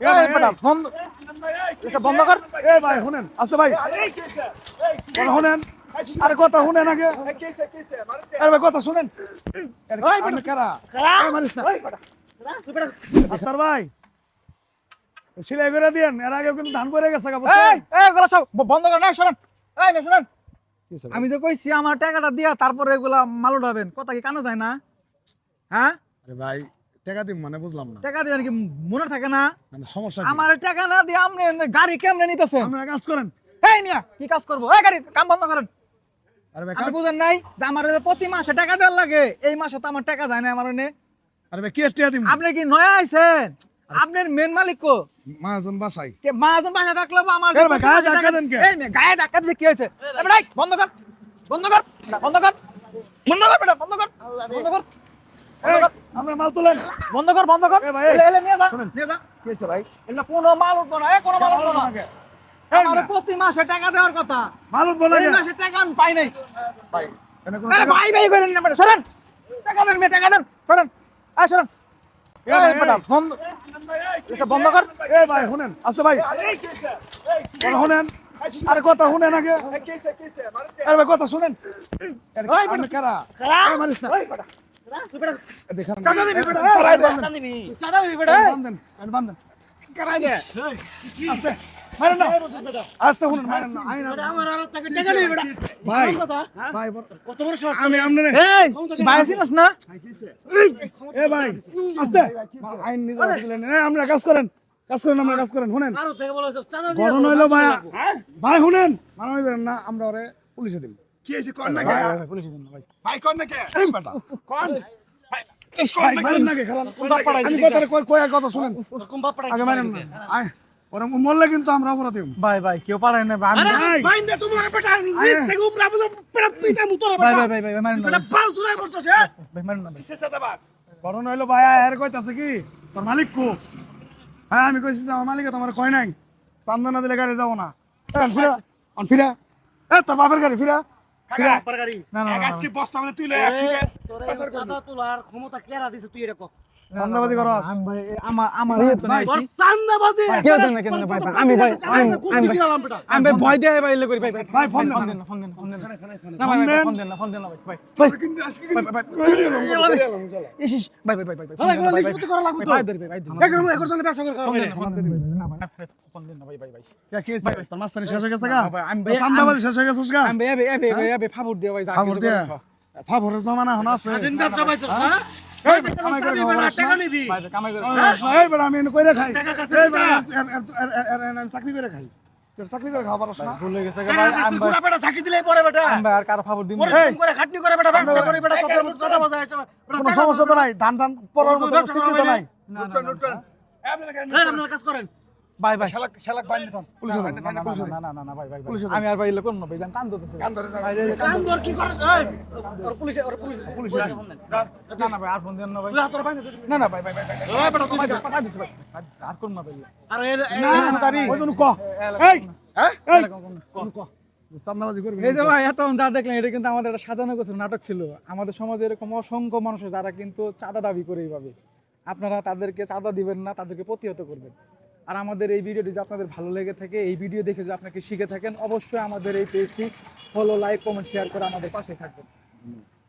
এই বেটা, বন্ধ কর। এ ভাই শুনেন। আস্তে ভাই। শুনেন। আরে কথা শুনেন আগে। আরে ভাই কথা শুনেন। আপনি কারা? এই মারিস না আস্তার ভাই সিলাই করে দিয়েন। এর আগে কিন্তু ধান পড়ে গেছে বন্ধ কর। না শুনেন। এই না শুনেন। আমি আমি যে কইছি আমার টাকাটা দিয়া তারপরে এগুলা মাল উঠাবেন। কথা কি কানে যায় না? হ্যাঁ? ভাই টাকা দিম মানে বুঝলাম না। টাকা দিবেন কি মনে থাকে না? মানে সমস্যা আমার টাকা না দিয়ে আপনি গাড়ি কেমনে নিতেছেন? আপনারা কাজ করেন। এই মিয়া কি কাজ করব? এই গাড়ি কাম বন্ধ করেন। আরে ভাই কাজ বুঝেন নাই আমার প্রতি মাসে টাকা দেওয়ার লাগে এই মাসে তো আমার টাকা যায় না আমার এনে। আরে ভাই কি টাকা দিম? আপনি কি নয়া আইছেন? আপনার মেন মালিক কো? মাহাজন বাসাই কে মাজন বাসা থাকলে আমার গায়ে ধাক্কা দেন কে? এই গায়ে ধাক্কা দিছে কি হয়েছে? বন্ধ কর বন্ধ কর বন্ধ কর বন্ধ কর বেটা বন্ধ কর বন্ধ কর। মাল তোলেন। বন্ধ কর বন্ধ কর। এলে এলে নিয়ে যা নিয়ে যা। কি হয়েছে ভাই? এটা কোনো মাল উঠবো না এ কোনো মাল উঠবো না। আমার প্রতি মাসে টাকা দেওয়ার কথা। মাল উঠবো না এই মাসে টাকা আমি পাই নাই। ভাই আরে ভাই ভাই করেন না সরেন। টাকা দেন মেয়ে টাকা দেন সরেন। এই সরেন। বন্ধ কর। এ ভাই শুনেন। আস্তে ভাই। শুনেন। আরে কথা শুনেন আগে। আরে কথা শুনেন। কারা? মারিস না। দিবি দিবি আমরা কাজ করেন কাজ করেন আমরা কাজ করেন শুনেন গরম হইল ভাই ভাই শুনেন মানা না আমরা ওরে পুলিশে দিন কি হয়েছে? কর না ভাই, কর না বেটা। কর। মরলে কিন্তু আমরা অপরাধী ভাই ভাই কেউ পারে না ভাই ভাই। হইল আর কইতাছে কি? তোর মালিক কো? হ্যাঁ আমি কইছি যে আমার মালিক তোমার কয় নাই। চান্দা না দিলে গাড়ি যাব না। ফিরা। ফিরা। এ তোর বাপের গাড়ি ফিরা। না, না, আজকে বস্তা মানে তুই লয়ে আসি চাঁদা তোলার ক্ষমতা কেরা দিছে তুই এটা চান্দাবাজি করস আমি ভাই আমার আমার ইয়ে তো নাই চান্দাবাজি কেউ দেন না, কেউ ভাই, ভাই, আমি ভাই, আমি- কুস্তি কিনালাম বেটা আমি ভাই ভয় দিয়ে ভাই এলে করি ভাই ভাই ভাই, ফোন ফোন দেন দেন ফোন দেন ফোন দেন না। না ভাই ভাই ভাই, ফোন দেন না ফোন দেন না ভাই ভাই ভাই ভাই ভাই ইস, ইস, ভাই ভাই ভাই ভাই ভাই ফোন দেন না, ভাই, ভাই, করা লাগবে তো। ভাই ভাই ভাই একর একর জন্য ব্যবসা করে ফোন ফোন দেন না, ভাই, না, ভাই, ভাই, ফোন দেন না, ভাই, ভাই, ভাই। কে কি তোর মাস্তানি শেষ হয়ে গেছে গা ভাই, আমি তোর ভাই- চান্দাবাজি শেষ হয়ে গেছিস গা আমি ভাই, এবে- এবে- এবে- এবে ফাবুর ভাই। ফাবরের জমানা আছে দিন ব্যবসা পাইছস না এই বেটা, কামাই করে খাওয়া পারস না? টাকা নিবি? ভাই, ভাই, কামাই করে এই বেটা, আমি খাই। চাকরি করে খাই। চাকরি করে খাওয়া পারস না? ভুল গেছে গা, টাকা ভাই, দিছিস আমি ভাই- পুরা বেটা চাকি দিলেই পরে বেটা। আমি আর কারও ফাবুর দিন করে খাটনি করে বেটা ব্যবসা করে বেটা তোদের মতো চাঁদা এটা কোনো সমস্যা তো নাই ধান ধান পড়ার মতো নাই। না, না, আপনারা কাজ করেন। ভাই ভাই শালাক শালাক বাইন দিতাম পুলিশে না, না, না, না, না, না, না, ভাই, ভাই, ভাই। আমি আর ভাই এলে না ভাই জান কান ধরতেছে। কান ধরে ভাই, কান কাম কি করেন এই ওর পুলিশে ওর পুলিশে। পুলিশে না না ভাই আর ফোন দেন না ভাই। তুই হাত তোর না না ভাই ভাই ভাই ভাই এই বেটা পাঠা দিছে ভাই। আর করুন না ভাই। আরে না না তাবি ওই ক। এই। হ্যাঁ? এই। চান্দাবাজি করবি এই যে ভাই এত যা দেখলেন এটা কিন্তু আমাদের সাজানো গোছের নাটক ছিল। আমাদের সমাজে এরকম অসংখ্য মানুষ যারা কিন্তু চাঁদা দাবি করে এইভাবে। আপনারা তাদেরকে চাঁদা দিবেন না তাদেরকে প্রতিহত করবেন। আর আমাদের এই ভিডিওটি যদি আপনাদের ভালো লেগে থাকে, এই ভিডিও দেখে যদি আপনাকে শিখে থাকেন, অবশ্যই আমাদের এই পেজটি ফলো লাইক কমেন্ট শেয়ার করে আমাদের পাশে থাকবেন।